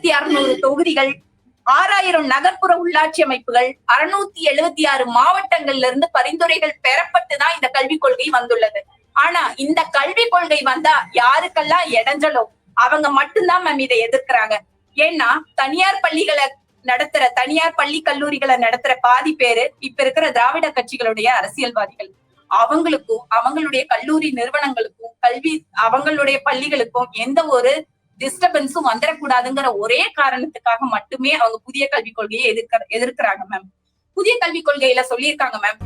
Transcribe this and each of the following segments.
ஆயிரத்தி அறுநூறு தொகுதிகள் ஆறாயிரம் நகர்ப்புற உள்ளாட்சி அமைப்புகள் அறுநூத்தி எழுபத்தி ஆறு மாவட்டங்கள்ல இருந்து பரிந்துரைகள் பெறப்பட்டுதான் இந்த கல்விக் கொள்கை வந்துள்ளது. ஆனா இந்த கல்விக் கொள்கை வந்தா யாருக்கெல்லாம் இடைஞ்சலோ அவங்க மட்டும்தான் மேம் இதை எதிர்க்கிறாங்க. ஏன்னா தனியார் பள்ளிகளை நடத்துற தனியார் பள்ளி கல்லூரிகளை நடத்துற பாதி பேரு இப்ப இருக்கிற திராவிட கட்சிகளுடைய அரசியல்வாதிகள். அவங்களுக்கும் அவங்களுடைய கல்லூரி நிறுவனங்களுக்கும் கல்வி அவங்களுடைய பள்ளிகளுக்கும் எந்த ஒரு டிஸ்டர்பன்ஸும் வந்துடக்கூடாதுங்கிற ஒரே காரணத்துக்காக மட்டுமே அவங்க புதிய கல்விக் கொள்கையை எதிர்க்க எதிர்க்கிறாங்க மேம் புதிய கல்விக் கொள்கையில சொல்லியிருக்காங்க மேம்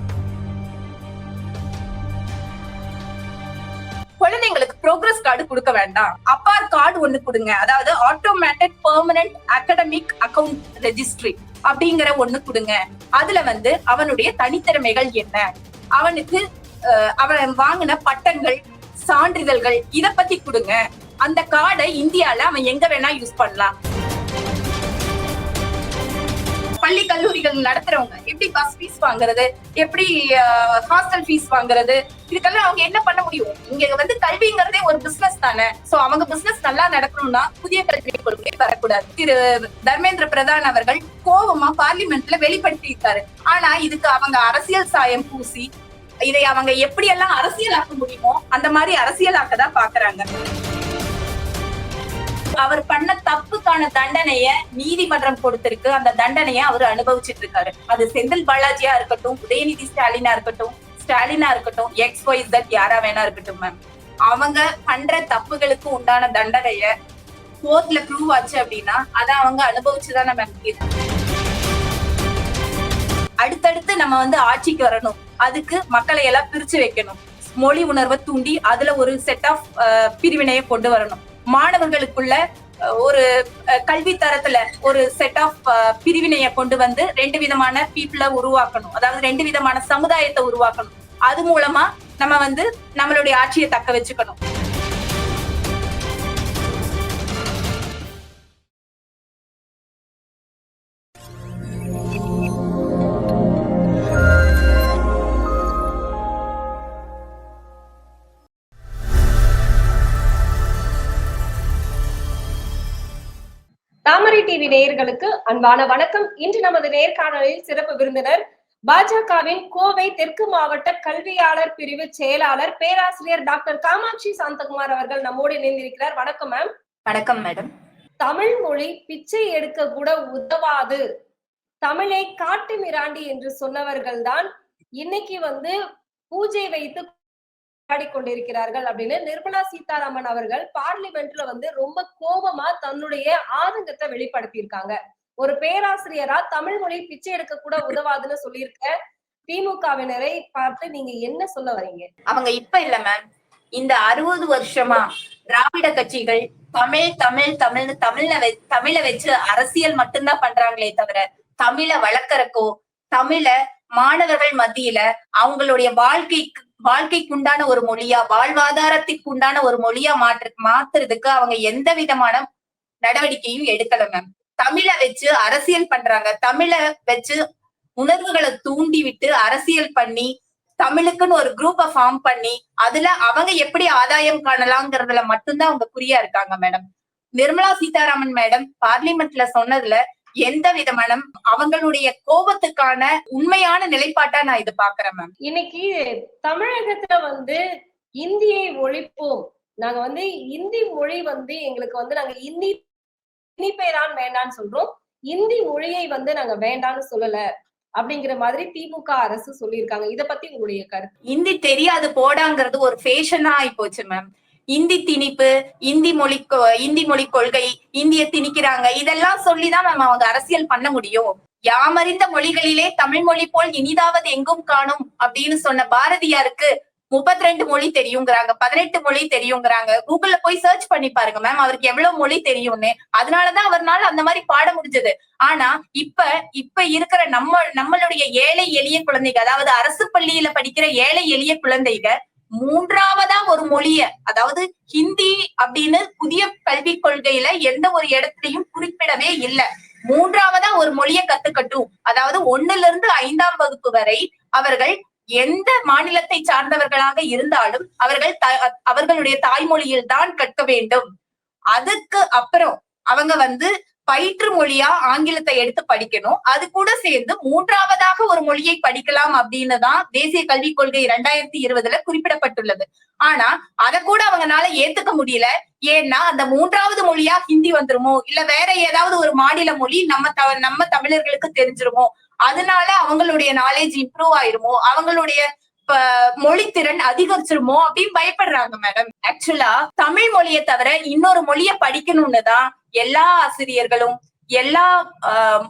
குழந்தைங்களுக்கு ப்ரோக்ரஸ் கார்டு கொடுக்க வேண்டாம். அப்பார் கார்டு ஒண்ணு கொடுங்க. அதாவது automatic permanent academic account registry அப்படிங்கிற ஒண்ணு கொடுங்க. அதுல வந்து அவனுடைய தனித்திறமைகள் என்ன? அவனுக்கு அவன் வாங்கின பட்டங்கள் சான்றிதழ்கள் இத பத்தி கொடுங்க. அந்த கார்டை இந்தியால அவன் எங்க வேணா யூஸ் பண்ணலாம். பள்ளி கல்லூரிகள் நடத்துறவங்க எப்படி பஸ் ஃபீஸ் வாங்குறது? எப்படி ஹாஸ்டல் ஃபீஸ் வாங்குறது? இதுக்கெல்லாம் அவங்க என்ன பண்ண முடியும்? இங்க வந்து கல்விங்கிறதே ஒரு பிசினஸ் தானே. சோ அவங்க பிசினஸ் நல்லா நடக்கணும்னா புதிய கல்விக் கொள்கை வரக்கூடாது. திரு தர்மேந்திர பிரதான் அவர்கள் கோபமா பார்லிமெண்ட்ல வெளிப்படுத்தி இருக்காரு ஆனா இதுக்கு அவங்க அரசியல் சாயம் பூசி இதை அவங்க எப்படி எல்லாம் அரசியலாக்க முடியுமோ அந்த மாதிரி அரசியலாக்க தான் பாக்குறாங்க அவர் பண்ண தப்புக்கான தண்டனைய நீதிமன்றம் கொடுத்திருக்கு. அந்த தண்டனைய அவர் அனுபவிச்சிட்டு இருக்காரு. அது செந்தில் பாலாஜியா இருக்கட்டும் உதயநிதி ஸ்டாலினா இருக்கட்டும் ஸ்டாலினா இருக்கட்டும் எக்ஸ் ஒய் தட் யாரா வேணா இருக்கட்டும் மேம் அவங்க பண்ற தப்புகளுக்கு உண்டான தண்டனைய கோர்ட்ல ப்ரூவ் ஆச்சு அப்படின்னா அத அவங்க அனுபவிச்சுதானே மேம் அடுத்தடுத்து நம்ம வந்து ஆட்சிக்கு வரணும். அதுக்கு மக்களை எல்லாம் பிரிச்சு வைக்கணும். மொழி உணர்வை தூண்டி அதுல ஒரு செட் ஆஃப் பிரிவினையை கொண்டு வரணும். மாணவர்களுக்குள்ள ஒரு அஹ், கல்வி தரத்துல ஒரு செட் ஆஃப் பிரிவினையை கொண்டு வந்து ரெண்டு விதமான பீப்புளை உருவாக்கணும். அதாவது ரெண்டு விதமான சமுதாயத்தை உருவாக்கணும். அது மூலமா நம்ம வந்து நம்மளுடைய ஆட்சியை தக்க வச்சுக்கணும். டிவி நேயர்களுக்கு அன்பான வணக்கம். இன்று நமது நேர்காணலில் சிறப்பு விருந்தினர் பாஜகவின் கோவை தெற்கு மாவட்ட கல்வியாளர் பிரிவு செயலாளர் பேராசிரியர் டாக்டர் காமாட்சி சாந்தகுமார் அவர்கள் நம்மோடு இணைந்திருக்கிறார். வணக்கம் மேம். வணக்கம் மேடம். தமிழ் மொழி பிச்சை எடுக்க கூட உதவாது. தமிழை காட்டு மிராண்டி என்று சொன்னவர்கள் தான் இன்னைக்கு வந்து பூஜை வைத்து கொண்டாடி கொண்டிருக்கிறார்கள் அப்படின்னு நிர்மலா சீதாராமன் அவர்கள் பார்லிமெண்ட்ல வந்து ரொம்ப கோபமா தன்னுடைய ஆதங்கத்தை வெளிப்படுத்தியிருக்காங்க. ஒரு பேராசிரியரா தமிழ் மொழி பிச்சை எடுக்க கூட உதவாதுன்னு சொல்லியிருக்க திமுகவினரை பார்த்து நீங்க என்ன சொல்ல வரீங்க? அவங்க இப்ப இல்ல மேம் இந்த அறுபது வருஷமா திராவிட கட்சிகள் தமிழ் தமிழ் தமிழ்னு தமிழ்ல வெ- தமிழ வச்சு அரசியல் மட்டும்தான் பண்றாங்களே தவிர தமிழ வளர்க்கறக்கோ தமிழ மாணவர்கள் மத்தியில அவங்களுடைய வாழ்க்கைக்கு வாழ்க்கைக்குண்டான ஒரு மொழியா வாழ்வாதாரத்திற்கு உண்டான ஒரு மொழியா மாற்று மாத்துறதுக்கு அவங்க எந்த விதமான நடவடிக்கையும் எடுக்கல மேம் தமிழ வச்சு அரசியல் பண்றாங்க. தமிழ வச்சு உணர்வுகளை தூண்டி விட்டு அரசியல் பண்ணி தமிழுக்குன்னு ஒரு குரூப்பை ஃபார்ம் பண்ணி அதுல அவங்க எப்படி ஆதாயம் காணலாங்கிறதுல மட்டும்தான் அவங்க குறியா இருக்காங்க மேடம் நிர்மலா சீதாராமன் மேடம் பார்லிமெண்ட்ல சொன்னதுல எந்த விதமான அவங்களுடைய கோபத்துக்கான உண்மையான நிலைப்பாட்டா நான் இது பாக்குறேன் மேம். இன்னைக்கு தமிழகத்துல வந்து இந்தியை ஒழிப்போம். நாங்க வந்து இந்தி மொழி வந்து எங்களுக்கு வந்து நாங்க இந்தி இனிப்பை தான் வேண்டாம்னு சொல்றோம். இந்தி மொழியை வந்து நாங்க வேண்டாம்னு சொல்லல அப்படிங்கிற மாதிரி திமுக அரசு சொல்லியிருக்காங்க. இத பத்தி உங்களுடைய கருத்து? இந்தி தெரியாது போடாங்கிறது ஒரு ஃபேஷனா ஆயிப்போச்சு மேம். இந்தி திணிப்பு இந்தி மொழி கொ- இந்தி மொழி கொள்கை இந்திய திணிக்கிறாங்க இதெல்லாம் சொல்லிதான் மேம் அவங்க அரசியல் பண்ண முடியும். யாமறிந்த மொழிகளிலே தமிழ் மொழி போல் இனிதாவது எங்கும் காணும் அப்படின்னு சொன்ன பாரதியாருக்கு முப்பத்தி ரெண்டு மொழி தெரியுங்கிறாங்க பதினெட்டு மொழி தெரியுங்கிறாங்க. கூகுள்ல போய் சர்ச் பண்ணி பாருங்க மேம் அவருக்கு எவ்வளவு மொழி தெரியும்னு. அதனாலதான் அவர்னால அந்த மாதிரி பாட முடிஞ்சது. ஆனா இப்ப இப்ப இருக்கிற நம்ம நம்மளுடைய ஏழை எளிய குழந்தைங்க அதாவது அரசு பள்ளியில படிக்கிற ஏழை எளிய குழந்தைங்க மூன்றாவதா ஒரு மொழிய அதாவது ஹிந்தி அப்படின்னு புதிய கல்விக் கொள்கையில எந்த ஒரு இடத்துலயும் குறிப்பிடவே இல்ல. மூன்றாவதா ஒரு மொழிய கத்துக்கட்டும். அதாவது ஒண்ணுல இருந்து ஐந்தாம் வகுப்பு வரை அவர்கள் எந்த மாநிலத்தை சார்ந்தவர்களாக இருந்தாலும் அவர்கள் த- அவர்களுடைய தாய்மொழியில் தான் கற்க வேண்டும். அதுக்கு அப்புறம் அவங்க வந்து பயிற்று மொழியா ஆங்கிலத்தை எடுத்து படிக்கணும். அது கூட சேர்ந்து மூன்றாவதாக ஒரு மொழியை படிக்கலாம் அப்படின்னு தான் தேசிய கல்விக் கொள்கை இரண்டாயிரத்தி இருபதுல குறிப்பிடப்பட்டுள்ளது. ஆனா அத கூட அவங்கனால ஏத்துக்க முடியல. ஏன்னா அந்த மூன்றாவது மொழியா ஹிந்தி வந்துருமோ? இல்ல வேற ஏதாவது ஒரு மாநில மொழி நம்ம த- நம்ம தமிழர்களுக்கு தெரிஞ்சிருமோ? அதனால அவங்களுடைய நாலேஜ் இம்ப்ரூவ் ஆயிருமோ? அவங்களுடைய மொழித்திறன் அதிகரிச்சிருமோ? அப்படின்னு பயப்படுறாங்க மேடம் ஆக்சுவலா தமிழ் மொழியை தவிர இன்னொரு மொழியை படிக்கணும்னு தான் எல்லா ஆசிரியர்களும் எல்லா ஆஹ்,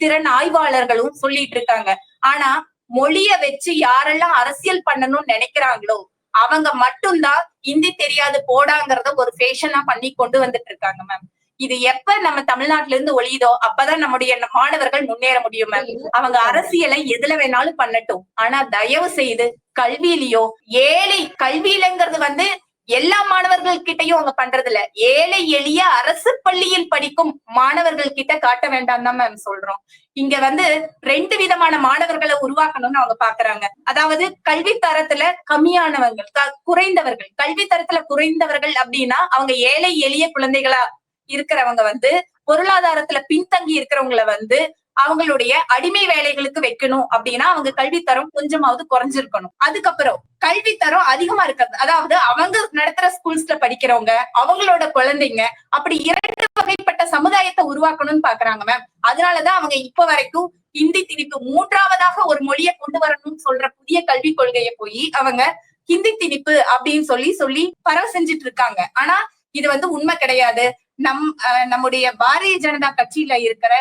திறன் ஆய்வாளர்களும் சொல்லிட்டு இருக்காங்க. ஆனா மொழிய வச்சு யாரெல்லாம் அரசியல் பண்ணணும்னு நினைக்கிறாங்களோ அவங்க மட்டும்தான் இந்தி தெரியாது போடாங்கிறத ஒரு ஃபேஷனா பண்ணி கொண்டு வந்துட்டு இருக்காங்க மேம் இது எப்ப நம்ம தமிழ்நாட்டுல இருந்து ஒழியுதோ அப்பதான் நம்முடைய மாணவர்கள் முன்னேற முடியும் மேம் அவங்க அரசியலை எதுல வேணாலும் பண்ணட்டும். ஆனா தயவு செய்து கல்வியிலயோ ஏழை கல்வியிலங்கிறது வந்து எல்லா மாணவர்கள் கிட்டயும் அவங்க பண்றது இல்ல ஏழை எளிய அரசு பள்ளியில் படிக்கும் மாணவர்கள் கிட்ட காட்ட வேண்டாம் தான் மேம் சொல்றோம். இங்க வந்து ரெண்டு விதமான மாணவர்களை உருவாக்கணும்னு அவங்க பாக்குறாங்க. அதாவது கல்வி தரத்துல கம்மியானவர்கள் க- குறைந்தவர்கள். கல்வி தரத்துல குறைந்தவர்கள் அப்படின்னா அவங்க ஏழை எளிய குழந்தைகளா இருக்கிறவங்க வந்து பொருளாதாரத்துல பின்தங்கி இருக்கிறவங்கள வந்து அவங்களுடைய அடிமை வேலைகளுக்கு வைக்கணும் அப்படின்னா அவங்க கல்வித்தரம் கொஞ்சமாவது குறைஞ்சிருக்கணும். அதுக்கப்புறம் கல்வித்தரம் அதிகமா இருக்கிறது. அதாவது அவங்க நடத்துற ஸ்கூல்ஸ்ல படிக்கிறவங்க அவங்களோட குழந்தைங்க அப்படி இரண்டு வகைப்பட்ட சமுதாயத்தை உருவாக்கணும்னு பாக்குறாங்க மேம் அதனாலதான் அவங்க இப்ப வரைக்கும் ஹிந்தி திணிப்பு மூன்றாவதாக ஒரு மொழியை கொண்டு வரணும்னு சொல்ற புதிய கல்விக் கொள்கையை போய் அவங்க ஹிந்தி திணிப்பு அப்படின்னு சொல்லி சொல்லி பரவ செஞ்சுட்டு இருக்காங்க. ஆனா இது வந்து உண்மை கிடையாது. நம் அஹ், நம்முடைய பாரதிய ஜனதா கட்சியில இருக்கிற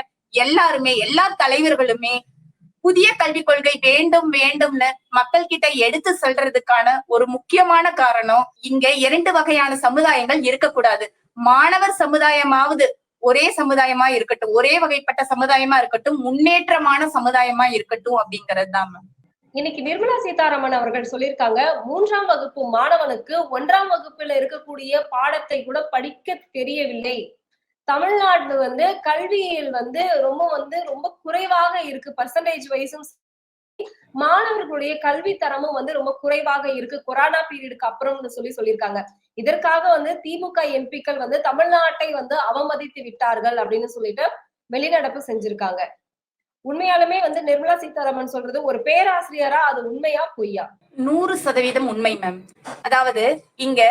எல்லாருமே எல்லா தலைவர்களுமே புதிய கல்விக் கொள்கை வேண்டும் வேண்டும்னு மக்கள் கிட்ட எடுத்து சொல்றதுக்கான ஒரு முக்கியமான காரணம் இங்க இரண்டு வகையான சமுதாயங்கள் இருக்கக்கூடாது. மாணவர் சமுதாயமாவது ஒரே சமுதாயமா இருக்கட்டும் ஒரே வகைப்பட்ட சமுதாயமா இருக்கட்டும் முன்னேற்றமான சமுதாயமா இருக்கட்டும் அப்படிங்கிறது தான் மேம் இன்னைக்கு நிர்மலா சீதாராமன் அவர்கள் சொல்லியிருக்காங்க மூன்றாம் வகுப்பு மாணவனுக்கு ஒன்றாம் வகுப்புல இருக்கக்கூடிய பாடத்தை கூட படிக்க தெரியவில்லை. தமிழ்நாடு வந்து கல்வியில் வந்து ரொம்ப வந்து ரொம்ப குறைவாக இருக்கு. பர்சன்டேஜ் வைஸும் மாணவர்களுடைய கல்வி தரமும் வந்து ரொம்ப குறைவாக இருக்கு. கொரோனா பீரியடுக்கு அப்புறம்னு சொல்லி சொல்லியிருக்காங்க. இதற்காக வந்து திமுக எம்பிக்கள் வந்து தமிழ்நாட்டை வந்து அவமதித்து விட்டார்கள் அப்படின்னு சொல்லிட்டு வெளிநடப்பு செஞ்சிருக்காங்க. உண்மையாலுமே வந்து நிர்மலா சீதாராமன் சொல்றது ஒரு பேராசிரியரா அது உண்மையா பொய்யா? நூறு சதவீதம் உண்மை மேம் அதாவது இங்க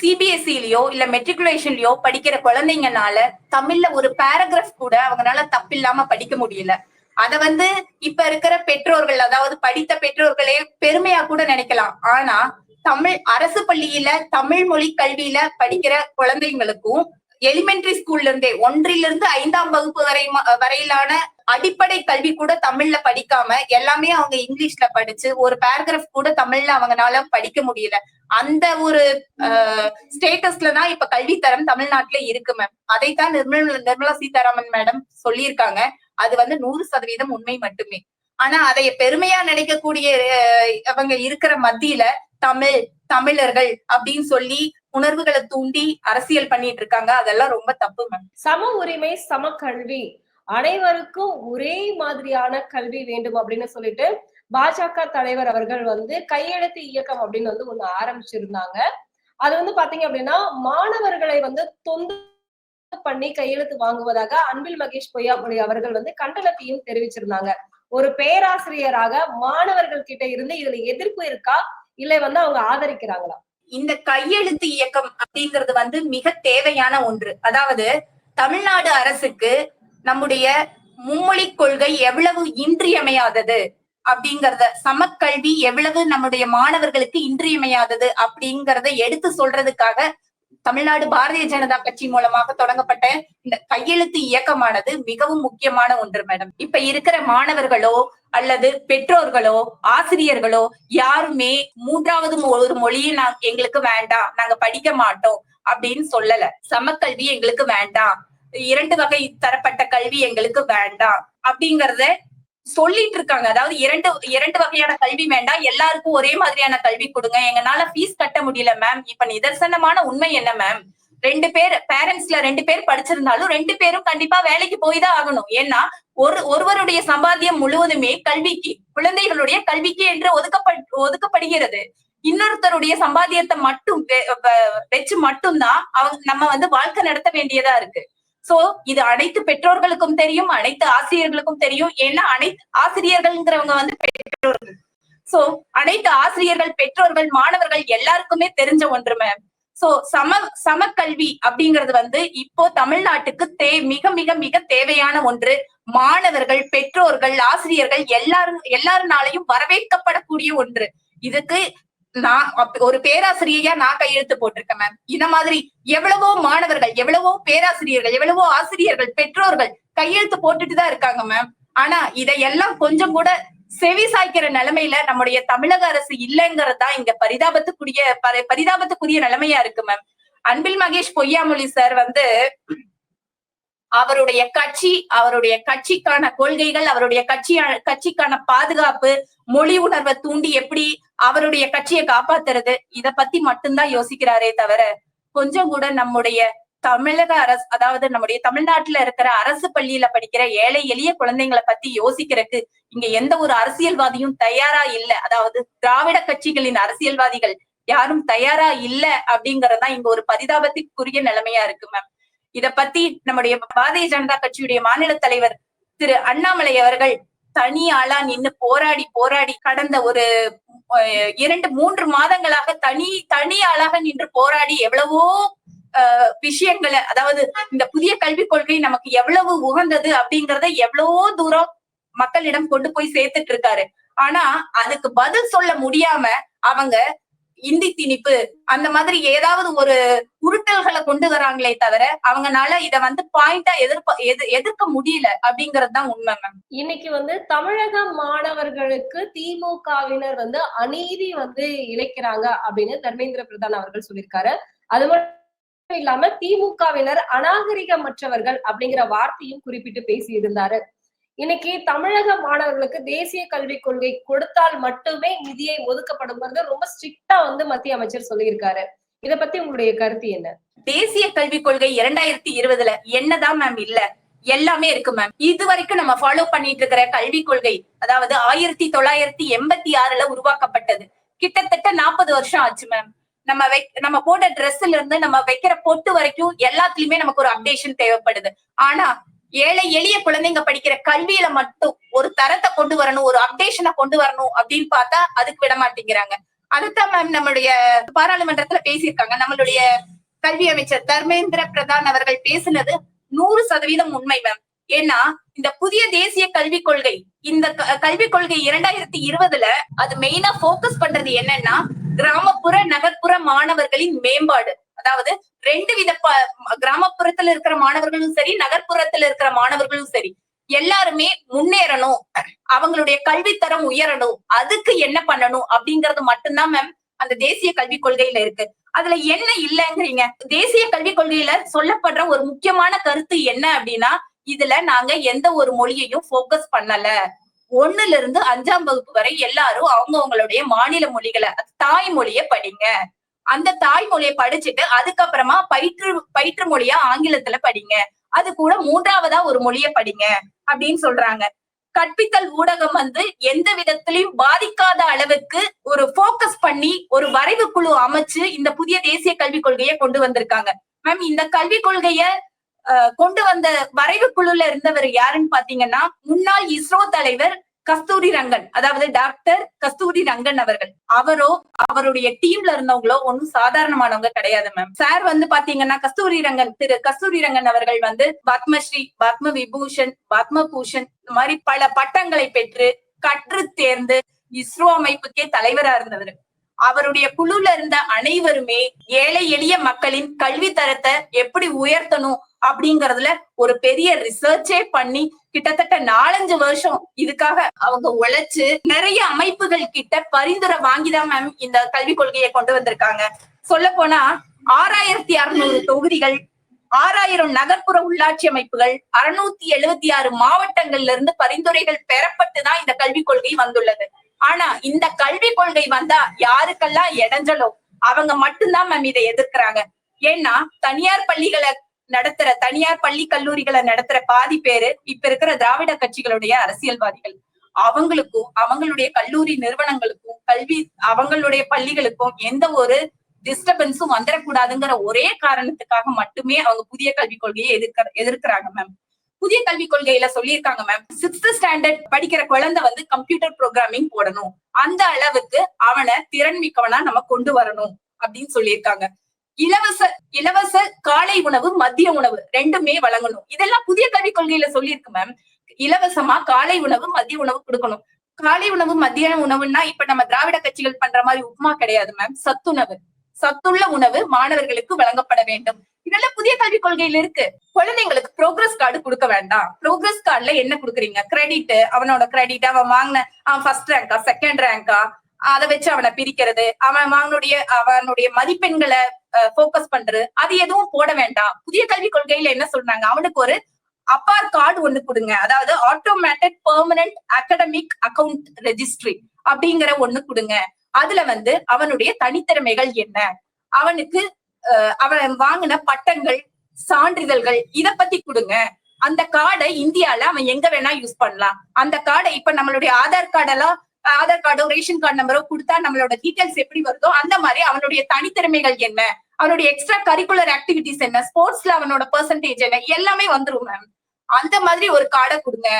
சிபிஎஸ்சிலயோ இல்ல மெட்ரிகுலேஷன்லயோ படிக்கிற குழந்தைங்கனால தமிழ்ல ஒரு பேராகிராஃப் கூட அவங்களால தப்பில்லாம படிக்க முடியல. அத வந்து இப்ப இருக்கிற பெற்றோர்கள் அதாவது படித்த பெற்றோர்களே பெருமையா கூட நினைக்கலாம். ஆனா தமிழ் அரசு பள்ளியில தமிழ் மொழி கல்வியில படிக்கிற குழந்தைங்களுக்கும் எலிமெண்டரி ஸ்கூல்ல இருந்தே ஒன்றிலிருந்து ஐந்தாம் வகுப்பு வரை வரையிலான அடிப்படை கல்வி கூட தமிழ்ல படிக்காம எல்லாமே அவங்க இங்கிலீஷ்ல படிச்சு ஒரு பேராகிராஃப் கூட தமிழ்ல அவங்கனால படிக்க முடியல. அந்த ஒரு ஸ்டேட்டஸ்ல தான் இப்ப கல்வித்தரம் தமிழ்நாட்டுல இருக்கு மேம் அதைத்தான் நிர்மலா நிர்மலா சீதாராமன் மேடம் சொல்லியிருக்காங்க. அது வந்து நூறு சதவீதம் உண்மை மட்டுமே. ஆனா அதை பெருமையா நினைக்கக்கூடிய அவங்க இருக்கிற மத்தியில தமிழ் தமிழர்கள் அப்படின்னு சொல்லி உணர்வுகளை தூண்டி அரசியல் பண்ணிட்டு இருக்காங்க. அதெல்லாம் ரொம்ப தப்பு மேம். சம உரிமை சம கல்வி அனைவருக்கும் ஒரே மாதிரியான கல்வி வேண்டும் அப்படின்னு சொல்லிட்டு பாஜக தலைவர் அவர்கள் வந்து கையெழுத்து இயக்கம் அப்படின்னு வந்து ஒண்ணு ஆரம்பிச்சிருந்தாங்க. அது வந்து பாத்தீங்க அப்படின்னா மாணவர்களை வந்து தொந்து பண்ணி கையெழுத்து வாங்குவதாக அன்பில் மகேஷ் பொய்யாமொழி அவர்கள் வந்து கண்டனத்தையும் தெரிவிச்சிருந்தாங்க. ஒரு பேராசிரியராக மாணவர்கள் கிட்ட இருந்து இதுல எதிர்ப்பு இருக்கா? இல்லை வந்து அவங்க ஆதரிக்கிறாங்களா? இந்த கையெழுத்து இயக்கம் அப்படிங்கிறது வந்து மிக தேவையான ஒன்று. அதாவது தமிழ்நாடு அரசுக்கு நம்முடைய மும்மொழி கொள்கை எவ்வளவு இன்றியமையாதது அப்படிங்கறத சமக்கல்வி எவ்வளவு நம்முடைய மாணவர்களுக்கு இன்றியமையாதது அப்படிங்கறத எடுத்து சொல்றதுக்காக தமிழ்நாடு பாரதிய ஜனதா கட்சி மூலமாக தொடங்கப்பட்ட இந்த கையெழுத்து இயக்கமானது மிகவும் முக்கியமான ஒன்று மேடம். இப்ப இருக்கிற மாணவர்களோ அல்லது பெற்றோர்களோ ஆசிரியர்களோ யாருமே மூன்றாவது ஒரு மொழியை நான் எங்களுக்கு வேண்டாம் நாங்க படிக்க மாட்டோம் அப்படின்னு சொல்லல. சமக்கல்வி எங்களுக்கு வேண்டாம். இரண்டு வகை தரப்பட்ட கல்வி எங்களுக்கு வேண்டாம் அப்படிங்கறத சொல்லிட்டு இருக்காங்க. அதாவது இரண்டு இரண்டு வகையான கல்வி வேண்டாம். எல்லாருக்கும் ஒரே மாதிரியான கல்வி கொடுங்க. எங்கனால ஃபீஸ் கட்ட முடியல மேம் இப்ப நிதர்சனமான உண்மை என்ன மேம் ரெண்டு பேர் பேரண்ட்ஸ்ல ரெண்டு பேர் படிச்சிருந்தாலும் ரெண்டு பேரும் கண்டிப்பா வேலைக்கு போய் தான் ஆகணும். ஏன்னா ஒரு ஒருவருடைய சம்பாத்தியம் முழுவதுமே கல்விக்கு குழந்தைகளுடைய கல்விக்கு என்று ஒதுக்கப்பட் ஒதுக்கப்படுகிறது. இன்னொருத்தருடைய சம்பாத்தியத்தை மட்டும் வச்சு மட்டும்தான் அவங்க நம்ம வந்து வாழ்க்கை நடத்த வேண்டியதா இருக்கு. சோ இது அனைத்து பெற்றோர்களுக்கும் தெரியும் அனைத்து ஆசிரியர்களுக்கும் தெரியும். ஏன்னா அனைத்து ஆசிரியர்கள்ங்கிறவங்க வந்து பெற்றோர்கள். சோ அனைத்து ஆசிரியர்கள் பெற்றோர்கள் மாணவர்கள் எல்லாருக்குமே தெரிஞ்ச ஒன்று மேம் சோ சம சமக்கல்வி அப்படிங்கிறது வந்து இப்போ தமிழ்நாட்டுக்கு தே மிக மிக மிக தேவையான ஒன்று. மாணவர்கள் பெற்றோர்கள் ஆசிரியர்கள் எல்லாரும் எல்லாருனாலையும் வரவேற்கப்படக்கூடிய ஒன்று. இதுக்கு நான் ஒரு பேராசிரியையா நான் கையெழுத்து போட்டிருக்கேன் மேம் இந்த மாதிரி எவ்வளவோ மாணவர்கள் எவ்வளவோ பேராசிரியர்கள் எவ்வளவோ ஆசிரியர்கள் பெற்றோர்கள் கையெழுத்து போட்டுட்டு தான் இருக்காங்க மேம் ஆனா இதையெல்லாம் கொஞ்சம் கூட செவி சாய்க்கிற நிலைமையில நம்முடைய தமிழக அரசு இல்லைங்கிறது தான் இங்க பரிதாபத்துக்குரிய பரி- பரிதாபத்துக்குரிய நிலைமையா இருக்கு மேம் அன்பில் மகேஷ் பொய்யாமொழி சார் வந்து அவருடைய கட்சி அவருடைய கட்சிக்கான கொள்கைகள் அவருடைய கட்சி கட்சிக்கான பாதுகாப்பு மொழி உணர்வை தூண்டி எப்படி அவருடைய கட்சியை காப்பாத்துறது இத பத்தி மட்டும்தான் யோசிக்கிறாரே தவிர கொஞ்சம் கூட நம்முடைய தமிழக அரசு அதாவது நம்முடைய தமிழ்நாட்டுல இருக்கிற அரசு பள்ளியில படிக்கிற ஏழை எளிய குழந்தைங்களை பத்தி யோசிக்கிறதுக்கு இங்க எந்த ஒரு அரசியல்வாதியும் தயாரா இல்ல. அதாவது திராவிட கட்சிகளின் அரசியல்வாதிகள் யாரும் தயாரா இல்ல அப்படிங்கறதுதான் இங்க ஒரு பரிதாபத்துக்குரிய நிலைமையா இருக்கு மேம் இத பத்தி நம்முடைய பாரதிய ஜனதா கட்சியுடைய மாநில தலைவர் திரு அண்ணாமலை அவர்கள் தனி ஆளா நின்னு போராடி போராடி கடந்த ஒரு இரண்டு மூன்று மாதங்களாக தனி தனி ஆளாக நின்று போராடி எவ்வளவோ விஷயங்களை அதாவது இந்த புதிய கல்விக் கொள்கை நமக்கு எவ்வளவு உகந்தது அப்படிங்கறத எவ்வளவோ தூரம் மக்களிடம் கொண்டு போய் சேர்த்துட்டு இருக்காரு. ஆனா அதுக்கு பதில் சொல்ல முடியாம அவங்க இந்தி திணிப்பு அந்த மாதிரி ஏதாவது ஒரு உருட்டல்களை கொண்டு வராங்களே தவிர அவங்கனால இத வந்து பாயிண்டா எதிர்ப்ப எது எதிர்க்க முடியல அப்படிங்கறது தான் உண்மை மேம் இன்னைக்கு வந்து தமிழக மாணவர்களுக்கு திமுகவினர் வந்து அநீதி வந்து இழைக்கிறாங்க அப்படின்னு தர்மேந்திர பிரதான் அவர்கள் சொல்லியிருக்காரு. அது மட்டும் இல்லாம திமுகவினர் அநாகரிகமற்றவர்கள் அப்படிங்கிற வார்த்தையும் குறிப்பிட்டு பேசியிருந்தாரு. இன்னைக்கு தமிழக மாணவர்களுக்கு தேசிய கல்விக் கொள்கை கொடுத்தால் மட்டுமே நிதியை ஒதுக்கப்படுங்கிறது ரொம்ப ஸ்ட்ரிக்டா வந்து மத்திய அமைச்சர் சொல்லியிருக்காரு. இத பத்தி உங்களுடைய கருத்து என்ன? தேசிய கல்விக் கொள்கை இரண்டாயிரத்தி இருபதுல என்னதான் மேம் இல்ல எல்லாமே இருக்கு மேம் இது வரைக்கும் நம்ம ஃபாலோ பண்ணிட்டு இருக்கிற கல்விக் கொள்கை அதாவது ஆயிரத்தி தொள்ளாயிரத்தி எண்பத்தி ஆறுல உருவாக்கப்பட்டது. கிட்டத்தட்ட நாற்பது வருஷம் ஆச்சு மேம் நம்ம நம்ம போட்ட ட்ரெஸ்ல இருந்து நம்ம வைக்கிற பொட்டு வரைக்கும் எல்லாத்துலயுமே நமக்கு ஒரு அப்டேஷன் தேவைப்படுது. ஆனா ஏழை எளிய குழந்தைங்க படிக்கிற கல்வியில மட்டும் ஒரு தரத்தை கொண்டு வரணும் ஒரு அப்டேஷனை கொண்டு வரணும் அப்படின்னு பார்த்தா அதுக்கு விட மாட்டேங்கிறாங்க. அதுதான் மேம் நம்மளுடைய பாராளுமன்றத்துல பேசியிருக்காங்க. நம்மளுடைய கல்வி அமைச்சர் தர்மேந்திர பிரதான் அவர்கள் பேசினது நூறு சதவீதம் உண்மை மேம் ஏன்னா இந்த புதிய தேசிய கல்விக் கொள்கை இந்த க- கல்விக் கொள்கை இரண்டாயிரத்தி இருபதுல அது மெயினா போக்கஸ் பண்றது என்னன்னா கிராமப்புற நகர்ப்புற மாணவர்களின் மேம்பாடு. அதாவது ரெண்டு வித கிராமப்புறத்துல இருக்கிற மாணவர்களும் சரி நகர்ப்புறத்துல இருக்கிற மாணவர்களும் சரி எல்லாருமே முன்னேறணும். அவங்களுடைய கல்வித்தரம் உயரணும். அதுக்கு என்ன பண்ணணும் அப்படிங்கறது மட்டும்தான் மேம் அந்த தேசிய கல்விக் கொள்கையில இருக்கு. அதுல என்ன இல்லைங்கிறீங்க? தேசிய கல்விக் கொள்கையில சொல்லப்படுற ஒரு முக்கியமான கருத்து என்ன அப்படின்னா இதுல நாங்க எந்த ஒரு மொழியையும் ஃபோக்கஸ் பண்ணல. ஒண்ணுல இருந்து அஞ்சாம் வகுப்பு வரை எல்லாரும் அவங்கவங்களுடைய மாநில மொழிகளை தாய்மொழிய தாய்மொழியை படிங்க. அந்த தாய்மொழியை படிச்சுட்டு அதுக்கப்புறமா பயிற்று பயிற்று மொழியா ஆங்கிலத்துல படிங்க. அது கூட மூன்றாவதா ஒரு மொழியை படிங்க அப்படின்னு சொல்றாங்க. கற்பித்தல் ஊடகம் வந்து எந்த விதத்திலையும் பாதிக்காத அளவுக்கு ஒரு ஃபோக்கஸ் பண்ணி ஒரு வரைவு குழு அமைச்சு இந்த புதிய தேசிய கல்விக் கொள்கையை கொண்டு வந்திருக்காங்க. மேம் இந்த கல்விக் கொள்கைய கொண்டு வந்த வரைவு குழுல இருந்தவர் யாருன்னு பாத்தீங்கன்னா முன்னாள் இஸ்ரோ தலைவர் கஸ்தூரி ரங்கன் அதாவது டாக்டர் கஸ்தூரி ரங்கன் அவர்கள். அவரோ அவருடைய டீம்ல இருந்தவங்களோ ஒன்னும் சாதாரணமானவங்க கிடையாது மேம் சார் வந்து பாத்தீங்கன்னா கஸ்தூரி ரங்கன் திரு கஸ்தூரி ரங்கன் அவர்கள் வந்து பத்மஸ்ரீ பத்ம விபூஷன் பத்ம பூஷன் இந்த மாதிரி பல பட்டங்களை பெற்று கற்று தேர்ந்து இஸ்ரோ அமைப்புக்கே தலைவரா இருந்தவர். அவருடைய குழுல இருந்த அனைவருமே ஏழை எளிய மக்களின் கல்வி தரத்தை எப்படி உயர்த்தணும் அப்படிங்கறதுல ஒரு பெரிய ரிசர்ச்சே பண்ணி கிட்டத்தட்ட நாலஞ்சு வருஷம் இதுக்காக அவங்க உழைச்சு நிறைய அமைப்புகள் கிட்ட பரிந்துரை வாங்கிதான் மேம் இந்த கல்விக் கொள்கையை கொண்டு வந்திருக்காங்க. சொல்ல போனா ஆறாயிரத்தி அறுநூறு தொகுதிகள் ஆறாயிரம் நகர்ப்புற உள்ளாட்சி அமைப்புகள் அறுநூத்தி எழுபத்தி ஆறு மாவட்டங்கள்ல இருந்து பரிந்துரைகள் பெறப்பட்டுதான் இந்த கல்விக் கொள்கை வந்துள்ளது. ஆனா இந்த கல்வி கொள்கை வந்தா யாருக்கெல்லாம் இடைஞ்சலோ அவங்க மட்டும்தான் மேம் இதை எதிர்க்கிறாங்க. ஏன்னா தனியார் பள்ளிகளை நடத்துற தனியார் பள்ளி கல்லூரிகளை நடத்துற பாதி பேரு இப்ப இருக்கிற திராவிட கட்சிகளுடைய அரசியல்வாதிகள். அவங்களுக்கும் அவங்களுடைய கல்லூரி நிறுவனங்களுக்கும் கல்வி அவங்களுடைய பள்ளிகளுக்கும் எந்த ஒரு டிஸ்டர்பன்ஸும் வந்துடக்கூடாதுங்கிற ஒரே காரணத்துக்காக மட்டுமே அவங்க புதிய கல்விக் கொள்கையை எதிர்க்க எதிர்க்கிறாங்க மேம் புதிய கல்விக் கொள்கையில சொல்லியிருக்காங்க மேம் சிக்ஸ்த் ஸ்டாண்டர்ட் படிக்கிற குழந்தை வந்து கம்ப்யூட்டர் ப்ரோக்ராமிங் போடணும். அந்த அளவுக்கு அவனை திறன் மிக்கவனா நம்ம கொண்டு வரணும் அப்படின்னு சொல்லியிருக்காங்க. இலவச இலவச காலை உணவு மதிய உணவு ரெண்டுமே வழங்கணும். இதெல்லாம் புதிய கல்விக் கொள்கையில சொல்லியிருக்கு மேம் இலவசமா காலை உணவு மதிய உணவு கொடுக்கணும். காலை உணவு மதிய உணவுன்னா இப்ப நம்ம திராவிட கட்சிகள் பண்ற மாதிரி உப்புமா கிடையாது மேம் சத்துணவு. சத்துள்ள உணவு மாணவர்களுக்கு வழங்கப்பட வேண்டும். இதெல்லாம் புதிய கல்விக் கொள்கையில இருக்கு. குழந்தைங்களுக்கு ப்ரோக்ரஸ் கார்டு கொடுக்க வேண்டாம். ப்ரோக்ரஸ் கார்டுல என்ன கொடுக்குறீங்க? கிரெடிட் அவனோட கிரெடிட் அவன் வாங்கின அவன் ஃபர்ஸ்ட் ரேங்கா செகண்ட் ரேங்கா அதை வச்சு அவனை பிரிக்கிறது. அவன் வாங்கனுடைய அவனுடைய மதிப்பெண்களை போக்கஸ் பண்றது. அது எதுவும் போட வேண்டாம். புதிய கல்விக் கொள்கையில என்ன சொல்றாங்க? அவனுக்கு ஒரு அப்பார் கார்டு ஒண்ணு கொடுங்க. அதாவது automatic permanent academic account registry அப்படிங்கிற ஒண்ணு கொடுங்க. அதுல வந்து அவனுடைய தனித்திறமைகள் என்ன? அவனுக்கு அவன் வாங்கின பட்டங்கள் சான்றிதழ்கள் இத பத்தி கொடுங்க. அந்த கார்டை இந்தியால அவன் எங்க வேணா யூஸ் பண்ணலாம். அந்த கார்டை இப்ப நம்மளுடைய ஆதார் கார்டெல்லாம் ஆதார் கார்டோ ரேஷன் கார்டு நம்பரோ கொடுத்தா நம்மளோட டீட்டெயில்ஸ் எப்படி வருதோ அந்த மாதிரி அவனுடைய தனித்திறமைகள் என்ன அவனுடைய எக்ஸ்ட்ரா கரிக்குலர் ஆக்டிவிட்டிஸ் என்ன ஸ்போர்ட்ஸ்ல அவனோட பெர்சன்டேஜ் என்ன எல்லாமே வந்துரும் மேம் அந்த மாதிரி ஒரு கார்டை கொடுங்க.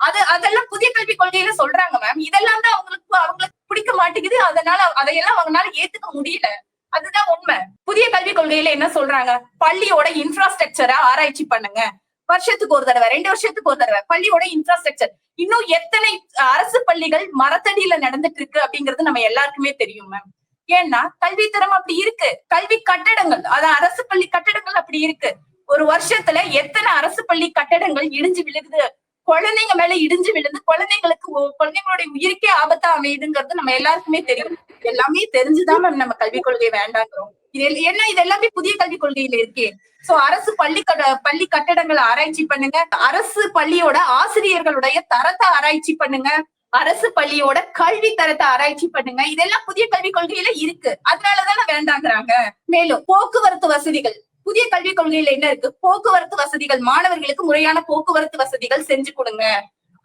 அது அதெல்லாம் புதிய கல்விக் கொள்கையில சொல்றாங்க மேம் இதெல்லாம் தான் அவங்களுக்கு அவங்களுக்கு பிடிக்க மாட்டேங்குது. அதனால அதையெல்லாம் அவங்களால ஏத்துக்க முடியல. அதுதான் உண்மை. புதிய கல்விக் கொள்கையில என்ன சொல்றாங்க? பள்ளியோட இன்ஃப்ராஸ்ட்ரக்சரை ஆராய்ச்சி பண்ணுங்க. வருஷத்துக்கு ஒரு தடவை ரெண்டு வருஷத்துக்கு ஒரு தடவை. பள்ளியோட இன்ஃப்ராஸ்ட்ரக்சர் இன்னும் எத்தனை அரசு பள்ளிகள் மரத்தடியில நடந்துட்டு இருக்கு அப்படிங்கிறது நம்ம எல்லாருக்குமே தெரியும் மேம் ஏன்னா கல்வித்தரம் அப்படி இருக்கு. கல்வி கட்டடங்கள் அதான் அரசு பள்ளி கட்டடங்கள் அப்படி இருக்கு. ஒரு வருஷத்துல எத்தனை அரசு பள்ளி கட்டடங்கள் இடிஞ்சு விழுகுது குழந்தைங்க மேல இடிஞ்சு விழுந்து குழந்தைங்களுக்கு குழந்தைங்களுடைய உயிருக்கே ஆபத்தா அமையுதுங்கிறது நம்ம எல்லாருக்குமே தெரியும். எல்லாமே தெரிஞ்சுதான் மேம் நம்ம கல்விக் கொள்கை வேண்டாங்கிறோம். இது ஏன்னா இது எல்லாமே புதிய கல்விக் கொள்கையில இருக்கே. சோ அரசு பள்ளி கட பள்ளி கட்டடங்களை ஆராய்ச்சி பண்ணுங்க. அரசு பள்ளியோட ஆசிரியர்களுடைய தரத்தை ஆராய்ச்சி பண்ணுங்க. அரசு பள்ளியோட கல்வி தரத்தை ஆராய்ச்சி பண்ணுங்க. இதெல்லாம் புதிய கல்விக் கொள்கையில இருக்கு. அதனாலதானே வேண்டாங்கிறாங்க. மேலும் போக்குவரத்து வசதிகள். புதிய கல்விக் கொள்கையில என்ன இருக்கு? போக்குவரத்து வசதிகள் மாணவர்களுக்கு முறையான போக்குவரத்து வசதிகள் செஞ்சு கொடுங்க.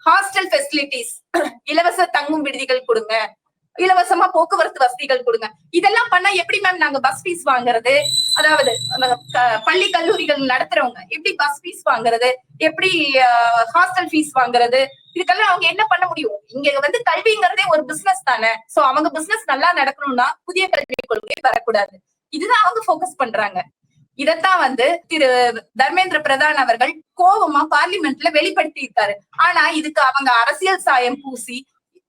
ஹாஸ்டல் ஃபெசிலிட்டிஸ் இலவச தங்கும் விடுதிகள் கொடுங்க. இலவசமா போக்குவரத்து வசதிகள் கொடுங்க. இதெல்லாம் பண்ணா எப்படி மேம் நாங்க பஸ் ஃபீஸ் வாங்குறது? அதாவது பள்ளி கல்லூரிகள் நடத்துறவங்க எப்படி பஸ் ஃபீஸ் வாங்குறது? எப்படி ஹாஸ்டல் ஃபீஸ் வாங்குறது? இதுக்கெல்லாம் அவங்க என்ன பண்ண முடியும்? இங்க வந்து கல்விங்கிறதே ஒரு பிசினஸ் தானே. சோ அவங்க பிசினஸ் நல்லா நடக்கணும்னா புதிய கல்விக் கொள்கை வரக்கூடாது. இதுதான் அவங்க ஃபோக்கஸ் பண்றாங்க. இதத்தான் வந்து திரு தர்மேந்திர பிரதான் அவர்கள் கோபமா பார்லிமெண்ட்ல வெளிப்படுத்தி இருக்காரு ஆனா இதுக்கு அவங்க அரசியல் சாயம் பூசி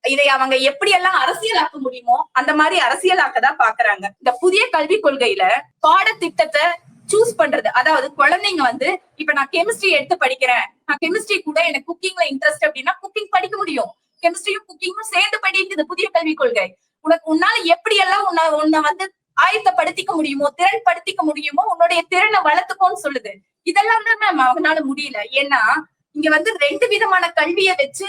இதை அவங்க எப்படியெல்லாம் அரசியலாக்க முடியுமோ அந்த மாதிரி அரசியலாக்க தான் பாக்குறாங்க. இந்த புதிய கல்விக் கொள்கையில பாடத்திட்டத்தை சூஸ் பண்றது அதாவது குழந்தைங்க வந்து இப்ப நான் கெமிஸ்ட்ரி எடுத்து படிக்கிறேன். நான் கெமிஸ்ட்ரி கூட எனக்கு குக்கிங்ல இன்ட்ரெஸ்ட் அப்படின்னா குக்கிங் படிக்க முடியும். கெமிஸ்ட்ரியும் குக்கிங்கும் சேர்ந்து படிக்குது புதிய கல்விக் கொள்கை. உனக்கு உன்னால எப்படி எல்லாம் உன்னை உன்னை வந்து ஆயத்தப்படுத்திக்க முடியுமோ திறன் படுத்திக்க முடியுமோ உன்னுடைய திறனை வளர்த்துக்கோன்னு சொல்லுது. இதெல்லாம் தான் மேம் அவனால முடியல. ஏன்னா இங்க வந்து ரெண்டு விதமான கல்வியை வச்சு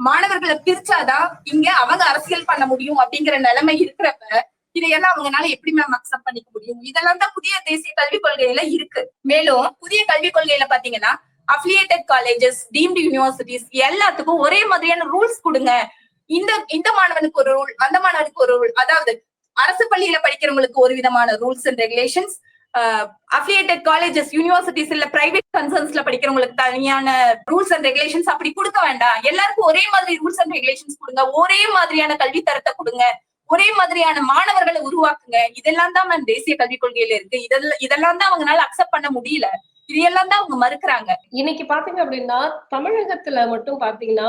மாணவர்களை பிரிச்சாதான் இங்க அவங்க அரசியல் பண்ண முடியும் அப்படிங்கிற நிலைமை இருக்கிறப்ப இதையெல்லாம் அவங்கனால எப்படி மேம் அக்செப்ட் பண்ணிக்க முடியும்? இதெல்லாம் தான் புதிய தேசிய கல்விக் கொள்கையில இருக்கு. மேலும் புதிய கல்விக் கொள்கையில பாத்தீங்கன்னா அஃபிலியேட்டட் காலேஜஸ் டீம்டு யூனிவர்சிட்டிஸ் எல்லாத்துக்கும் ஒரே மாதிரியான ரூல்ஸ் கொடுங்க. இந்த இந்த மாணவனுக்கு ஒரு ரூல் அந்த மாணவனுக்கு ஒரு ரூல் அதாவது அரசு பள்ளியில படிக்கிறவங்களுக்கு ஒரு விதமான rules and regulations affiliated colleges universities இல்ல பிரைவேட் கன்சர்ன்ஸ்ல படிக்கிறவங்களுக்கு தனியான ரூல்ஸ் அண்ட் ரெகுலேஷன்ஸ் அப்படி கொடுக்க வேண்டாம். எல்லாருக்கும் ஒரே மாதிரி ரூல்ஸ் அண்ட் ரெகுலேஷன்ஸ் கொடுங்க. ஒரே மாதிரியான கல்வி தரத்தை கொடுங்க. ஒரே மாதிரியான மாணவர்களை உருவாக்குங்க. இதெல்லாம் தான் மேம் தேசிய கல்விக் கொள்கையில இருக்கு. இதெல்லாம் இதெல்லாம் தான் அவங்களால அக்செப்ட் பண்ண முடியல. இதையெல்லாம் தான் அவங்க மறுக்கிறாங்க. இன்னைக்கு பாத்தீங்க அப்படின்னா தமிழகத்துல மட்டும் பாத்தீங்கன்னா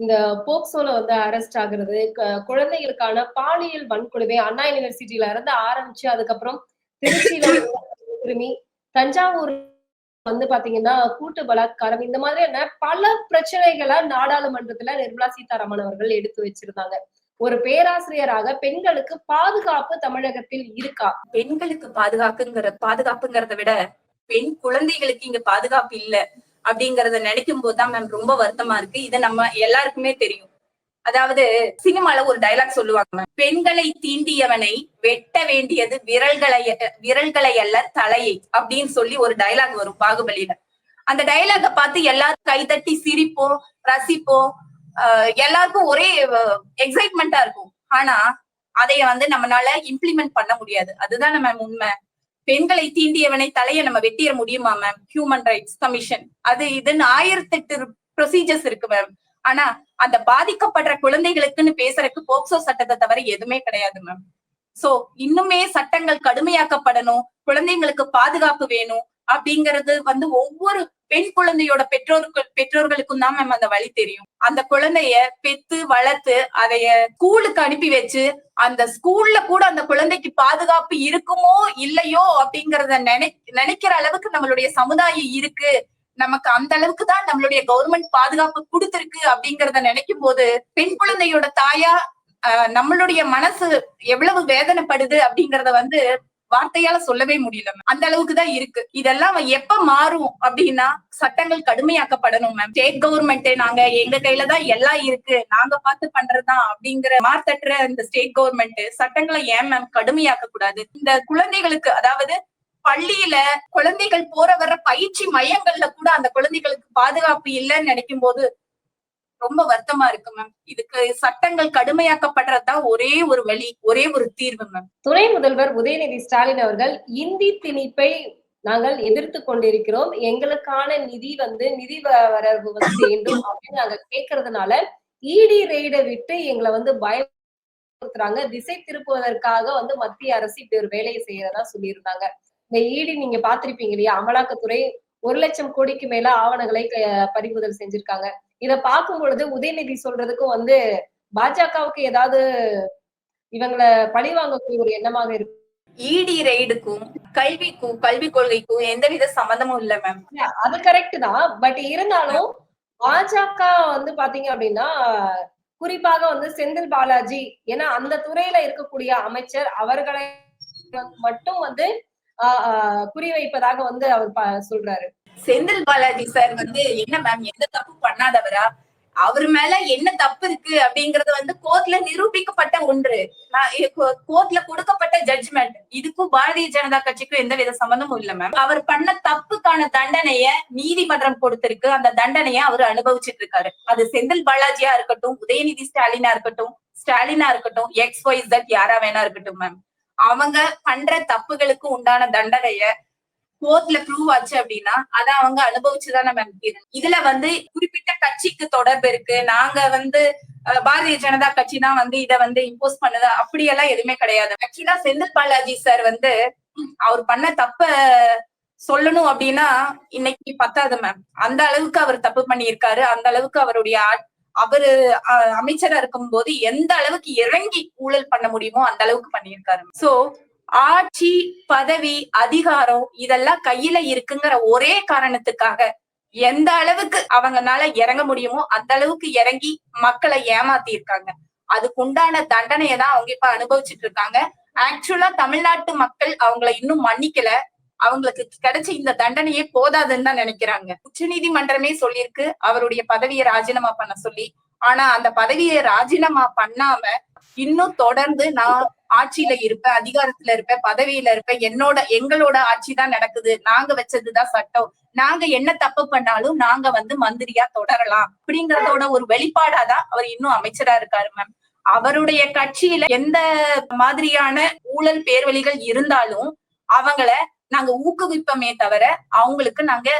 இந்த போக்சோல வந்து அரெஸ்ட் ஆகுறது குழந்தைகளுக்கான பாலியல் வன்கொடுமை அண்ணா யூனிவர்சிட்டியில இருந்து ஆரம்பிச்சு அதுக்கப்புறம் திருச்சியில திரும்பி தஞ்சாவூர் வந்து பாத்தீங்கன்னா கூட்டு பலாத்காரம் இந்த மாதிரியான பல பிரச்சனைகளை நாடாளுமன்றத்துல நிர்மலா சீதாராமன் அவர்கள் எடுத்து வச்சிருந்தாங்க. ஒரு பேராசிரியராக பெண்களுக்கு பாதுகாப்பு தமிழகத்தில் இருக்கா? பெண்களுக்கு பாதுகாப்புங்கிற பாதுகாப்புங்கிறத விட பெண் குழந்தைகளுக்கு இங்க பாதுகாப்பு இல்ல. அப்படிங்கறத நினைக்கும் போதுதான் மேம் ரொம்ப வருத்தமா இருக்கு. இது நம்ம எல்லாருக்குமே தெரியும். அதாவது சினிமால ஒரு டயலாக் சொல்லுவாங்க மேம் பெண்களை தீண்டியவனை வெட்ட வேண்டியது விரல்களை விரல்களை அல்ல தலையை அப்படின்னு சொல்லி ஒரு டயலாக் வரும் பாகுபலியில. அந்த டைலாக பார்த்து எல்லாரும் கைதட்டி சிரிப்போம் ரசிப்போம் ஆஹ் எல்லாருக்கும் ஒரே எக்ஸைட்மெண்டா இருக்கும். ஆனா அதைய வந்து நம்மளால இம்ப்ளிமெண்ட் பண்ண முடியாது. அதுதான் மேம் உண்மை. பெண்களை தீண்டியவனை தலையை நம்ம வெட்டிட முடியுமா மேம் ஹியூமன் ரைட்ஸ் கமிஷன் அது இதுன்னு ஆயிரத்தெட்டு ப்ரொசீஜர்ஸ் இருக்கு மேம் ஆனா அந்த பாதிக்கப்படுற குழந்தைகளுக்குன்னு பேசுறதுக்கு போக்சோ சட்டத்தை தவிர எதுவுமே கிடையாது மேம் சோ இன்னுமே சட்டங்கள் கடுமையாக்கப்படணும். குழந்தைங்களுக்கு பாதுகாப்பு வேணும். அப்படிங்கறது வந்து ஒவ்வொரு பெண் குழந்தையோட பெற்றோர்கள் பெற்றோர்களுக்கும் தான் மேம் அந்த வழி தெரியும். அந்த குழந்தைய பெத்து வளர்த்து அதைய ஸ்கூலுக்கு அனுப்பி வச்சு அந்த ஸ்கூல்ல கூட அந்த குழந்தைக்கு பாதுகாப்பு இருக்குமோ இல்லையோ அப்படிங்கறத நினை நினைக்கிற அளவுக்கு நம்மளுடைய சமுதாயம் இருக்கு. நமக்கு அந்த அளவுக்கு தான் நம்மளுடைய கவர்மெண்ட் பாதுகாப்பு கொடுத்திருக்கு அப்படிங்கறத நினைக்கும் போது பெண் குழந்தையோட தாயா ஆஹ், நம்மளுடைய மனசு எவ்வளவு வேதனைப்படுது அப்படிங்கறத வந்து வார்த்தையால சொல்லவே முடியல மேம் அந்த அளவுக்கு தான் இருக்கு. இதெல்லாம் எப்ப மாறும் அப்படின்னா சட்டங்கள் கடுமையாக்கப்படணும் மேம் ஸ்டேட் கவர்மெண்ட் நாங்க எங்க கையில தான் எல்லாம் இருக்கு. நாங்க பார்த்து பண்றதுதான் அப்படிங்கிற மார்த்தட்டுற இந்த ஸ்டேட் கவர்மெண்ட் சட்டங்களை ஏன் மேம் கடுமையாக்க கூடாது? இந்த குழந்தைகளுக்கு அதாவது பள்ளியில குழந்தைகள் போற வர்ற பயிற்சி மையங்கள்ல கூட அந்த குழந்தைகளுக்கு பாதுகாப்பு இல்லைன்னு நினைக்கும் போது ரொம்ப வருத்தமா இருக்கு மேம் இதுக்கு சட்டங்கள் கடுமையாக்கப்படுறதுதான் ஒரே ஒரு வழி ஒரே ஒரு தீர்வு மேம் துணை முதல்வர் உதயநிதி ஸ்டாலின் அவர்கள் இந்தி திணிப்பை நாங்கள் எதிர்த்து கொண்டிருக்கிறோம். எங்களுக்கான நிதி வந்து நிதி வ- வரவு வந்து வேண்டும் அப்படின்னு நாங்க கேட்கறதுனால இடி ரெய்டை விட்டு எங்களை வந்து பயமுறுத்துறாங்க. திசை திருப்புவதற்காக வந்து மத்திய அரசு இப்படி ஒரு வேலையை செய்யறதா சொல்லியிருந்தாங்க. இந்த இடி நீங்க பாத்திருப்பீங்க இல்லையா? அமலாக்கத்துறை ஒரு லட்சம் கோடிக்கு மேல ஆவணங்களை பறிமுதல் செஞ்சிருக்காங்க. இத பார்க்கும் பொழுது உதயநிதி சொல்றதுக்கும் வந்து பாஜகவுக்கு ஏதாவது இவங்களை பழி வாங்கக்கூடிய ஒரு எண்ணமாக இருக்கு. இடி ரெய்டுக்கும் கல்விக்கும் கல்வி கொள்கைக்கும் எந்தவித சம்மந்தமும் இல்ல மேம் அது கரெக்ட் தான். பட் இருந்தாலும் பாஜக வந்து பாத்தீங்க அப்படின்னா குறிப்பாக வந்து செந்தில் பாலாஜி ஏன்னா அந்த துறையில இருக்கக்கூடிய அமைச்சர் அவர்களை மட்டும் வந்து குறிவைப்பதாக வந்து அவர் சொல்றாரு. செந்தில் பாலாஜி சார் வந்து என்ன மேம் எந்த தப்பு பண்ணாதவரா? அவர் மேல என்ன தப்பு இருக்கு? அப்படிங்கறது வந்து கோர்ட்ல நிரூபிக்கப்பட்ட ஒன்று. கோர்ட்ல கொடுக்கப்பட்ட ஜட்ஜ்மெண்ட் இதுக்கும் பாரதிய ஜனதா கட்சிக்கும் எந்த வித சம்பந்தமும் இல்ல மேம் அவர் பண்ண தப்புக்கான தண்டனைய நீதிமன்றம் கொடுத்திருக்கு. அந்த தண்டனைய அவர் அனுபவிச்சிட்டு இருக்காரு அது செந்தில் பாலாஜியா இருக்கட்டும் உதயநிதி ஸ்டாலினா இருக்கட்டும் ஸ்டாலினா இருக்கட்டும் எக்ஸ் ஒய் ஜட் யாரா வேணா இருக்கட்டும் மேம் அவங்க பண்ற தப்புகளுக்கு உண்டான தண்டனைய கோர்ட்ல ப்ரூவ் ஆச்சு அப்படின்னா அத அவங்க அனுபவிச்சுதானே நம்ம இதுல வந்து குறிப்பிட்ட கட்சிக்கு தொடர்பு இருக்கு. நாங்க வந்து பாரதிய ஜனதா கட்சி தான் வந்து இத வந்து இம்போஸ் பண்ணுது அப்படியெல்லாம் எதுவுமே கிடையாது. ஆக்சுவலா செந்தில் பாலாஜி சார் வந்து அவர் பண்ண தப்ப சொல்லணும் அப்படின்னா இன்னைக்கு பத்தாது மேம் அந்த அளவுக்கு அவர் தப்பு பண்ணியிருக்காரு. அந்த அளவுக்கு அவருடைய அவரு அஹ், அமைச்சரா இருக்கும்போது எந்த அளவுக்கு இறங்கி ஊழல் பண்ண முடியுமோ அந்த அளவுக்கு பண்ணியிருக்காரு. சோ ஆட்சி பதவி அதிகாரம் இதெல்லாம் கையில இருக்குங்கிற ஒரே காரணத்துக்காக எந்த அளவுக்கு அவங்கனால இறங்க முடியுமோ அந்த அளவுக்கு இறங்கி மக்களை ஏமாத்தி இருக்காங்க அதுக்கு உண்டான தண்டனையை தான் அவங்க இப்ப அனுபவிச்சுட்டு இருக்காங்க. ஆக்சுவலா தமிழ்நாட்டு மக்கள் அவங்கள இன்னும் மன்னிக்கல. அவங்களுக்கு கிடைச்ச இந்த தண்டனையே போதாதுன்னு தான் நினைக்கிறாங்க. உச்சநீதிமன்றமே சொல்லியிருக்கு. அவருடைய பதவியை ராஜினாமா பண்ண சொல்லி. ஆனா அந்த பதவியை ராஜினாமா பண்ணாம இன்னும் தொடர்ந்து நான் ஆட்சியில இருப்பேன் அதிகாரத்துல இருப்பேன் பதவியில இருப்பேன். என்னோட எங்களோட ஆட்சி தான் நடக்குது. நாங்க வச்சதுதான் சட்டம். நாங்க என்ன தப்பு பண்ணாலும் நாங்க வந்து மந்திரியா தொடரலாம். அப்படிங்கறதோட ஒரு வெளிப்பாடாதான் அவர் இன்னும் அமைச்சரா இருக்காரு மேம் அவருடைய கட்சியில எந்த மாதிரியான ஊழல் பேர்வழிகள் இருந்தாலும் அவங்கள நாங்க ஊக்குவிப்போமே தவிர அவங்களுக்கு நாங்க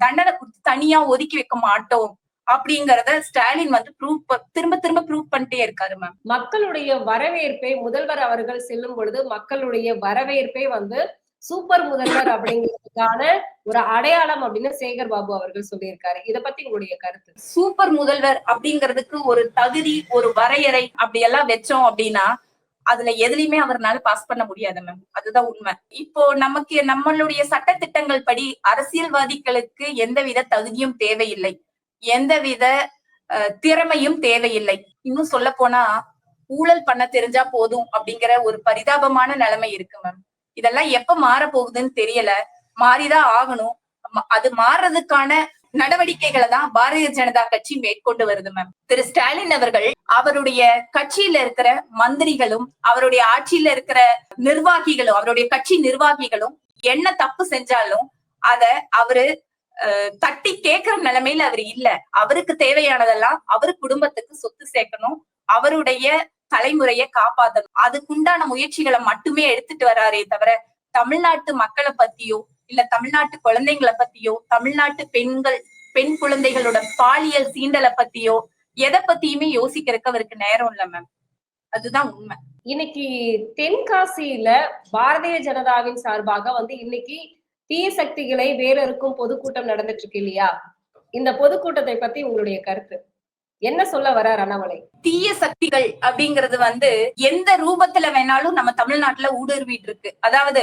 தண்டனை கொடுத்து தனியா ஒதுக்கி வைக்க மாட்டோம் அப்படிங்கறத ஸ்டாலின் வந்து ப்ரூவ் திரும்ப திரும்ப ப்ரூவ் பண்ணிட்டே இருக்காரு மேம் மக்களுடைய வரவேற்பை முதல்வர் அவர்கள் செல்லும் பொழுது மக்களுடைய வரவேற்பை வந்து சூப்பர் முதல்வர் அப்படிங்கிறதுக்கான ஒரு அடையாளம் அப்படின்னு சேகர் பாபு அவர்கள் சொல்லியிருக்காரு. இத பத்தி உங்களுடைய கருத்து? சூப்பர் முதல்வர் அப்படிங்கிறதுக்கு ஒரு தகுதி ஒரு வரையறை அப்படி எல்லாம் வச்சோம் அப்படின்னா அதுல எதுலயுமே அவர்னால பாஸ் பண்ண முடியாது மேம் அதுதான் உண்மை. இப்போ நமக்கு நம்மளுடைய சட்ட திட்டங்கள் படி அரசியல்வாதிகளுக்கு எந்தவித தகுதியும் தேவையில்லை. எந்தவித திறமையும் தேவையில்லை. இன்னும் சொல்ல போனா ஊழல் பண்ண தெரிஞ்சா போதும் அப்படிங்கிற ஒரு பரிதாபமான நிலைமை இருக்கு மேம் இதெல்லாம் எப்ப மாற போகுதுன்னு தெரியல. மாறிதான் ஆகணும். அது மாறுறதுக்கான நடவடிக்கைகளை தான் பாரதிய ஜனதா கட்சி மேற்கொண்டு வருது மேம் திரு ஸ்டாலின் அவர்கள் அவருடைய கட்சியில இருக்கிற மந்திரிகளும் அவருடைய ஆட்சியில இருக்கிற நிர்வாகிகளும் அவருடைய கட்சி நிர்வாகிகளும் என்ன தப்பு செஞ்சாலும் அத அவரு தட்டி கேட்கிற நிலைமையில அவர் இல்ல. அவருக்கு தேவையானதெல்லாம் அவரு குடும்பத்துக்கு சொத்து சேர்க்கணும். அவருடைய தலைமுறையை காப்பாத்தணும். அதுக்குண்டான முயற்சிகளை மட்டுமே எடுத்துட்டு வராரே தவிர தமிழ்நாட்டு மக்களை பத்தியோ இல்ல தமிழ்நாட்டு குழந்தைங்களை பத்தியோ தமிழ்நாட்டு பெண்கள் பெண் குழந்தைகளோட பாலியல் சீண்டலை பத்தியோ எதை பத்தியுமே யோசிக்கிறதுக்கு அவருக்கு நேரம் இல்ல மேம் அதுதான் உண்மை. இன்னைக்கு தென்காசியில பாரதிய ஜனதாவின் சார்பாக வந்து இன்னைக்கு தீய சக்திகளை வேறறுக்கும் பொதுக்கூட்டம் நடந்துட்டு இருக்கு இல்லையா? இந்த பொதுக்கூட்டத்தை பத்தி உங்களுடைய கருத்து? என்ன சொல்ல வரார் அண்ணாமலை? தீய சக்திகள் அப்படிங்கிறது வந்து எந்த ரூபத்துல வேணாலும் நம்ம தமிழ்நாட்டுல ஊடுருவிட்டு இருக்கு. அதாவது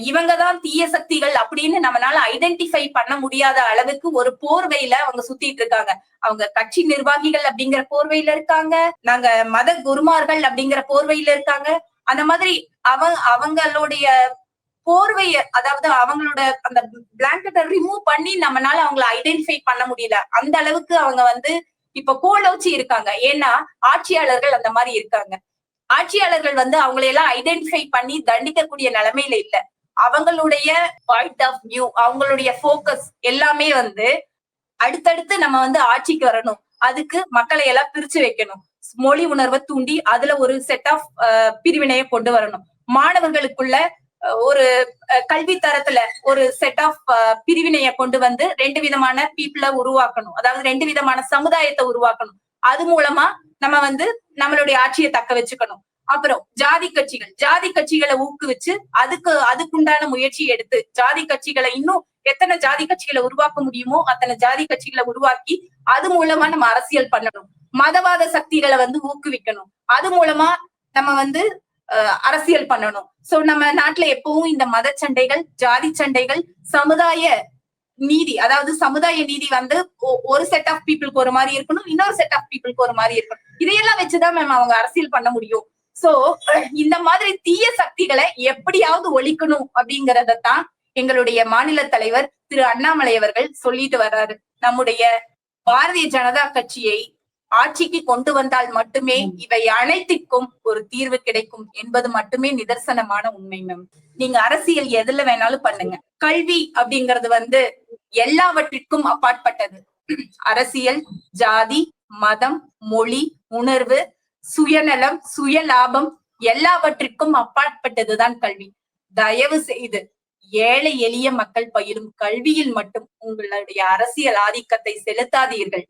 இவங்க இவங்கதான் தீய சக்திகள் அப்படின்னு நம்மளால ஐடென்டிஃபை பண்ண முடியாத அளவுக்கு ஒரு போர்வையில அவங்க சுத்திட்டு இருக்காங்க. அவங்க கட்சி நிர்வாகிகள் அப்படிங்கிற போர்வையில இருக்காங்க. நாங்க மத குருமார்கள் அப்படிங்கிற போர்வையில இருக்காங்க. அந்த மாதிரி அவ அவங்களுடைய போர்வைய அதாவது அவங்களோட அந்த பிளாங்கெட்டை ரிமூவ் பண்ணி நம்மளால அவங்கள ஐடென்டிஃபை பண்ண முடியல. அந்த அளவுக்கு அவங்க வந்து இப்ப கோலோச்சி இருக்காங்க. ஏன்னா ஆட்சியாளர்கள் அந்த மாதிரி இருக்காங்க. ஆட்சியாளர்கள் வந்து அவங்களை எல்லாம் ஐடென்டிஃபை பண்ணி தண்டிக்கக்கூடிய நிலைமையில இல்ல. அவங்களுடைய பாயிண்ட் ஆஃப் வியூ அவங்களுடைய ஃபோக்கஸ் எல்லாமே வந்து அடுத்தடுத்து நம்ம வந்து ஆட்சிக்கு வரணும். அதுக்கு மக்களை எல்லாம் பிரிச்சு வைக்கணும். மொழி உணர்வை தூண்டி அதுல ஒரு செட் ஆஃப் பிரிவினையை கொண்டு வரணும். மாணவர்களுக்குள்ள ஒரு கல்வி தரத்துல ஒரு செட் ஆஃப் பிரிவினையை கொண்டு வந்து ரெண்டு விதமான பீப்புளை உருவாக்கணும். அதாவது ரெண்டு விதமான சமுதாயத்தை உருவாக்கணும். அது மூலமா நம்ம வந்து நம்மளுடைய ஆட்சியை தக்க வச்சுக்கணும். அப்புறம் ஜாதி கட்சிகள். ஜாதி கட்சிகளை ஊக்குவிச்சு அதுக்கு அதுக்குண்டான முயற்சி எடுத்து ஜாதி கட்சிகளை இன்னும் எத்தனை ஜாதி கட்சிகளை உருவாக்க முடியுமோ அத்தனை ஜாதி கட்சிகளை உருவாக்கி அது மூலமா நம்ம அரசியல் பண்ணணும். மதவாத சக்திகளை வந்து ஊக்குவிக்கணும். அது மூலமா நம்ம வந்து அரசியல் பண்ணணும். சோ நம்ம நாட்டுல எப்பவும் இந்த மத சண்டைகள் ஜாதி சண்டைகள் சமுதாய நீதி அதாவது சமுதாய நீதி வந்து ஒரு செட் ஆஃப் பீப்புளுக்கு ஒரு மாதிரி இருக்கணும் இன்னொரு செட் ஆஃப் பீப்புளுக்கு ஒரு மாதிரி இருக்கணும். இதையெல்லாம் வச்சுதான் மேம் அவங்க அரசியல் பண்ண முடியும். சோ இந்த மாதிரி தீய சக்திகளை எப்படியாவது ஒழிக்கணும் அப்படிங்கறதத்தான் எங்களுடைய மாநில தலைவர் திரு அண்ணாமலை அவர்கள் சொல்லிட்டு வர்றாரு. நம்முடைய பாரதிய ஜனதா கட்சியை ஆட்சிக்கு கொண்டு வந்தால் மட்டுமே இவை அனைத்திற்கும் ஒரு தீர்வு கிடைக்கும் என்பது மட்டுமே நிதர்சனமான உண்மை மேம் நீங்க அரசியல் எதுல வேணாலும் பண்ணுங்க. கல்வி அப்படிங்கிறது வந்து எல்லாவற்றிற்கும் அப்பாற்பட்டது. அரசியல் ஜாதி மதம் மொழி உணர்வு சுயநலம் சுய லாபம் எல்லாவற்றிற்கும் அப்பாற்பட்டதுதான் கல்வி. தயவு செய்து ஏழை எளிய மக்கள் பயிலும் கல்வியில் மட்டும் உங்களுடைய அரசியல் ஆதிக்கத்தை செலுத்தாதீர்கள்.